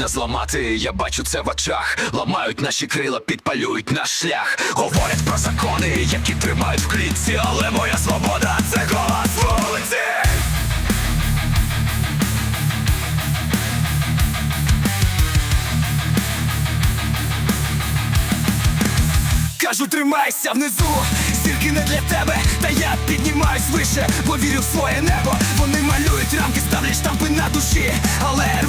Не зламати, я бачу це в очах. Ламають наші крила, підпалюють наш шлях. Говорять про закони, які тримають в клітці, але моя свобода це голос вулиці. Кажу, тримайся внизу, стільки не для тебе, та я піднімаюсь вище, бо вірю в своє небо. Вони малюють рамки, ставлять штампи на душі, але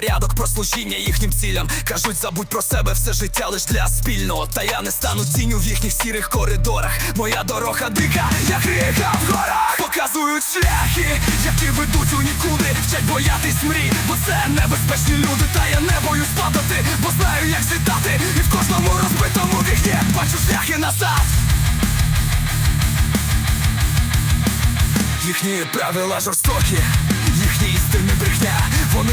порядок, про служіння їхнім цілям. Кажуть, забудь про себе все життя лиш для спільного. Та я не стану тінню в їхніх сірих коридорах. Моя дорога дика, як ріка в горах. Показують шляхи, які ведуть у нікуди. Вчать боятись мрій, бо це небезпечні люди. Та я не боюсь падати, бо знаю, як злітати. І в кожному розбитому вікні бачу шляхи назад. Їхні правила жорстокі,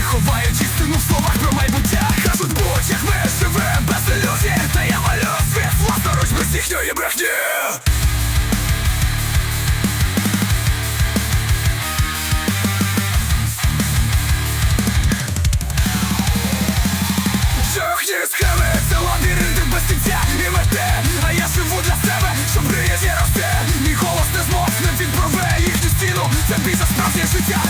ховають істину в словах про майбуття. Кажуть, будь як ми живем без ілюзій, та я малю світ власноруч без їхньої брехні. Їхні схеми, це лабіринти без кінця і мети. А я живу для себе, щоб мріяти росте Мій голос не змовкне, він прове їхню стіну. Це за справжнє життя,